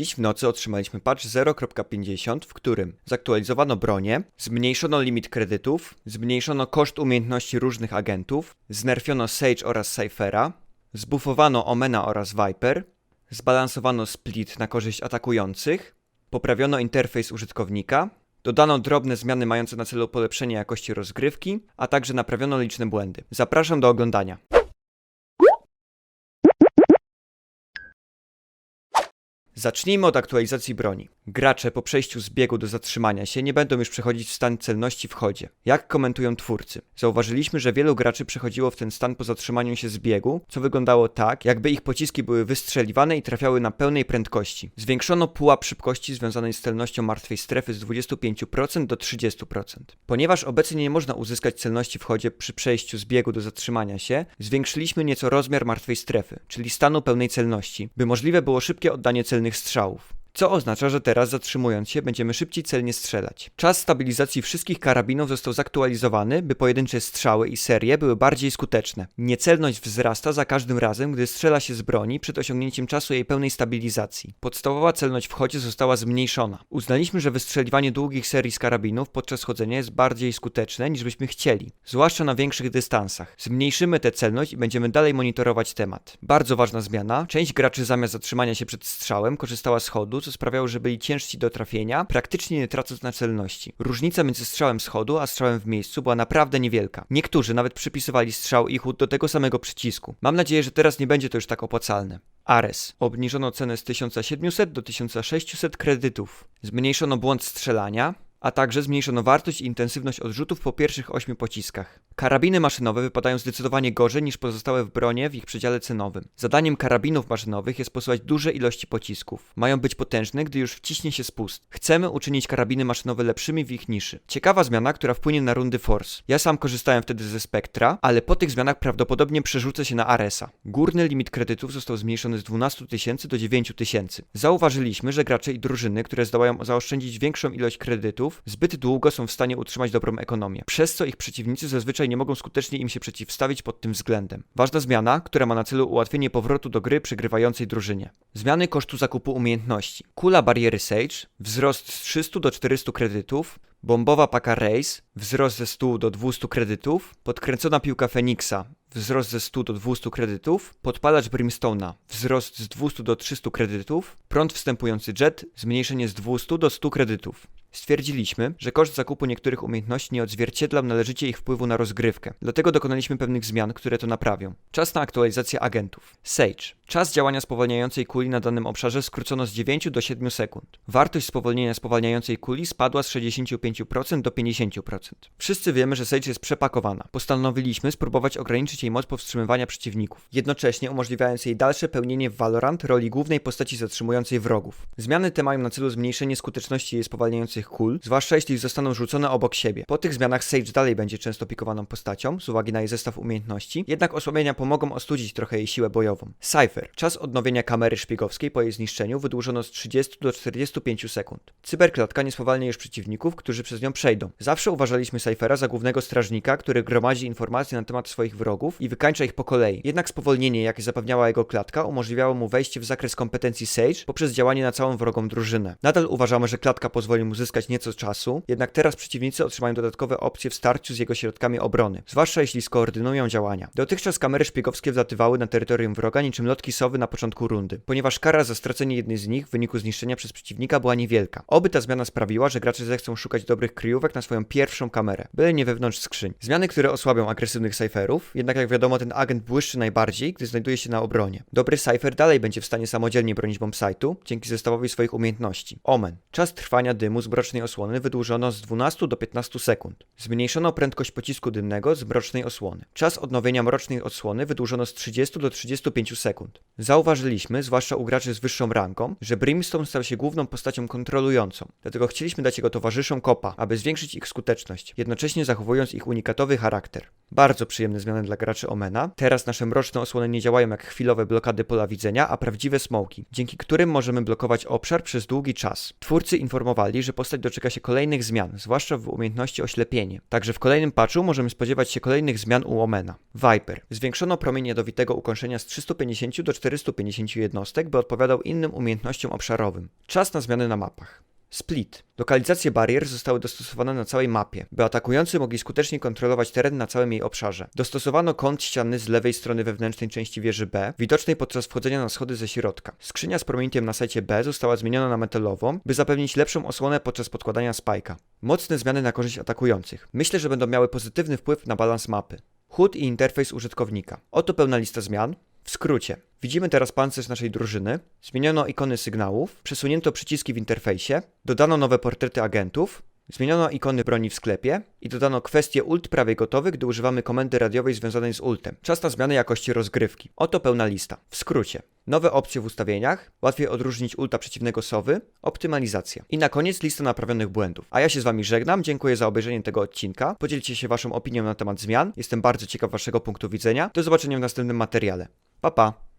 Dziś w nocy otrzymaliśmy patch 0.50, w którym zaktualizowano bronię, zmniejszono limit kredytów, zmniejszono koszt umiejętności różnych agentów, znerfiono Sage oraz Cyphera, zbufowano Omena oraz Viper, zbalansowano split na korzyść atakujących, poprawiono interfejs użytkownika, dodano drobne zmiany mające na celu polepszenie jakości rozgrywki, a także naprawiono liczne błędy. Zapraszam do oglądania. Zacznijmy od aktualizacji broni. Gracze po przejściu z biegu do zatrzymania się nie będą już przechodzić w stan celności w chodzie. Jak komentują twórcy? Zauważyliśmy, że wielu graczy przechodziło w ten stan po zatrzymaniu się z biegu, co wyglądało tak, jakby ich pociski były wystrzeliwane i trafiały na pełnej prędkości. Zwiększono pułap szybkości związanej z celnością martwej strefy z 25% do 30%. Ponieważ obecnie nie można uzyskać celności w chodzie przy przejściu z biegu do zatrzymania się, zwiększyliśmy nieco rozmiar martwej strefy, czyli stanu pełnej celności, by możliwe było szybkie oddanie celnych strzałów. Co oznacza, że teraz zatrzymując się będziemy szybciej celnie strzelać. Czas stabilizacji wszystkich karabinów został zaktualizowany, by pojedyncze strzały i serie były bardziej skuteczne. Niecelność wzrasta za każdym razem, gdy strzela się z broni przed osiągnięciem czasu jej pełnej stabilizacji. Podstawowa celność w chodzie została zmniejszona. Uznaliśmy, że wystrzeliwanie długich serii z karabinów podczas chodzenia jest bardziej skuteczne niż byśmy chcieli, zwłaszcza na większych dystansach. Zmniejszymy tę celność i będziemy dalej monitorować temat. Bardzo ważna zmiana. Część graczy zamiast zatrzymania się przed strzałem korzystała z chodu, co sprawiało, że byli ciężsi do trafienia, praktycznie nie tracąc na celności. Różnica między strzałem z chodu a strzałem w miejscu była naprawdę niewielka. Niektórzy nawet przypisywali strzał i chód do tego samego przycisku. Mam nadzieję, że teraz nie będzie to już tak opłacalne. Ares. Obniżono cenę z 1700 do 1600 kredytów. Zmniejszono błąd strzelania, a także zmniejszono wartość i intensywność odrzutów po pierwszych 8 pociskach. Karabiny maszynowe wypadają zdecydowanie gorzej niż pozostałe w bronie w ich przedziale cenowym. Zadaniem karabinów maszynowych jest posuwać duże ilości pocisków. Mają być potężne, gdy już wciśnie się spust. Chcemy uczynić karabiny maszynowe lepszymi w ich niszy. Ciekawa zmiana, która wpłynie na rundy Force. Ja sam korzystałem wtedy ze Spectra, ale po tych zmianach prawdopodobnie przerzucę się na Aresa. Górny limit kredytów został zmniejszony z 12 tysięcy do 9 tysięcy. Zauważyliśmy, że gracze i drużyny, które zdołają zaoszczędzić większą ilość kredytów, zbyt długo są w stanie utrzymać dobrą ekonomię, przez co ich przeciwnicy zazwyczaj nie mogą skutecznie im się przeciwstawić pod tym względem. Ważna zmiana, która ma na celu ułatwienie powrotu do gry przegrywającej drużynie. Zmiany kosztu zakupu umiejętności. Kula bariery Sage, wzrost z 300 do 400 kredytów, Bombowa paka Race, wzrost ze 100 do 200 kredytów, podkręcona piłka Feniksa, wzrost ze 100 do 200 kredytów, podpalacz Brimstone'a, wzrost z 200 do 300 kredytów, prąd wstępujący jet, zmniejszenie z 200 do 100 kredytów. Stwierdziliśmy, że koszt zakupu niektórych umiejętności nie odzwierciedla należycie ich wpływu na rozgrywkę, dlatego dokonaliśmy pewnych zmian, które to naprawią. Czas na aktualizację agentów. Sage. Czas działania spowalniającej kuli na danym obszarze skrócono z 9 do 7 sekund. Wartość spowolnienia spowalniającej kuli spadła z 65% do 50%. Wszyscy wiemy, że Sage jest przepakowana. Postanowiliśmy spróbować ograniczyć jej moc powstrzymywania przeciwników, jednocześnie umożliwiając jej dalsze pełnienie w Valorant roli głównej postaci zatrzymującej wrogów. Zmiany te mają na celu zmniejszenie skuteczności jej spowalniających kul, zwłaszcza jeśli zostaną rzucone obok siebie. Po tych zmianach Sage dalej będzie często pikowaną postacią, z uwagi na jej zestaw umiejętności, jednak osłabienia pomogą ostudzić trochę jej siłę bojową. Cypher. Czas odnowienia kamery szpiegowskiej po jej zniszczeniu wydłużono z 30 do 45 sekund. Cyberklatka nie spowalnia już przeciwników, którzy przez nią przejdą. Zawsze uważaliśmy Cyphera za głównego strażnika, który gromadzi informacje na temat swoich wrogów i wykańcza ich po kolei. Jednak spowolnienie, jakie zapewniała jego klatka, umożliwiało mu wejście w zakres kompetencji Sage poprzez działanie na całą wrogą drużynę. Nadal uważamy, że klatka pozwoli mu zyskać nieco czasu, jednak teraz przeciwnicy otrzymają dodatkowe opcje w starciu z jego środkami obrony, zwłaszcza jeśli skoordynują działania. Dotychczas kamery szpiegowskie wlatywały na terytorium wroga niczym lotki sowy na początku rundy, ponieważ kara za stracenie jednej z nich w wyniku zniszczenia przez przeciwnika była niewielka. Oby ta zmiana sprawiła, że gracze zechcą szukać dobrych kryjówek na swoją pierwszą kamerę, byle nie wewnątrz skrzyń. Zmiany, które osłabią agresywnych cypherów, jednak jak wiadomo ten agent błyszczy najbardziej, gdy znajduje się na obronie. Dobry cypher dalej będzie w stanie samodzielnie bronić bombsite'u, dzięki zestawowi swoich umiejętności. Omen. Czas trwania dymu z mrocznej osłony wydłużono z 12 do 15 sekund. Zmniejszono prędkość pocisku dymnego z mrocznej osłony. Czas odnowienia mrocznej osłony wydłużono z 30 do 35 sekund. Zauważyliśmy, zwłaszcza u graczy z wyższą rangą, że Brimstone stał się główną postacią kontrolującą, dlatego chcieliśmy dać jego towarzyszom kopa, aby zwiększyć ich skuteczność, jednocześnie zachowując ich unikatowy charakter. Bardzo przyjemne zmiany dla graczy Omena. Teraz nasze mroczne osłony nie działają jak chwilowe blokady pola widzenia, a prawdziwe smoki, dzięki którym możemy blokować obszar przez długi czas. Twórcy informowali, że postać postać doczeka się kolejnych zmian, zwłaszcza w umiejętności oślepienie. Także w kolejnym patchu możemy spodziewać się kolejnych zmian u Omena. Viper. Zwiększono promień jadowitego ukąszenia z 350 do 450 jednostek, by odpowiadał innym umiejętnościom obszarowym. Czas na zmiany na mapach. Split. Lokalizacje barier zostały dostosowane na całej mapie, by atakujący mogli skutecznie kontrolować teren na całym jej obszarze. Dostosowano kąt ściany z lewej strony wewnętrznej części wieży B, widocznej podczas wchodzenia na schody ze środka. Skrzynia z promieniem na sajcie B została zmieniona na metalową, by zapewnić lepszą osłonę podczas podkładania spajka. Mocne zmiany na korzyść atakujących. Myślę, że będą miały pozytywny wpływ na balans mapy. HUD i interfejs użytkownika. Oto pełna lista zmian. W skrócie, widzimy teraz pancerz naszej drużyny, zmieniono ikony sygnałów, przesunięto przyciski w interfejsie, dodano nowe portrety agentów, zmieniono ikony broni w sklepie i dodano kwestię ult prawie gotowy, gdy używamy komendy radiowej związanej z ultem. Czas na zmianę jakości rozgrywki. Oto pełna lista. W skrócie. Nowe opcje w ustawieniach, łatwiej odróżnić ulta przeciwnego sowy, optymalizacja. I na koniec lista naprawionych błędów. A ja się z wami żegnam, dziękuję za obejrzenie tego odcinka. Podzielcie się waszą opinią na temat zmian, jestem bardzo ciekaw waszego punktu widzenia. Do zobaczenia w następnym materiale. Pa pa!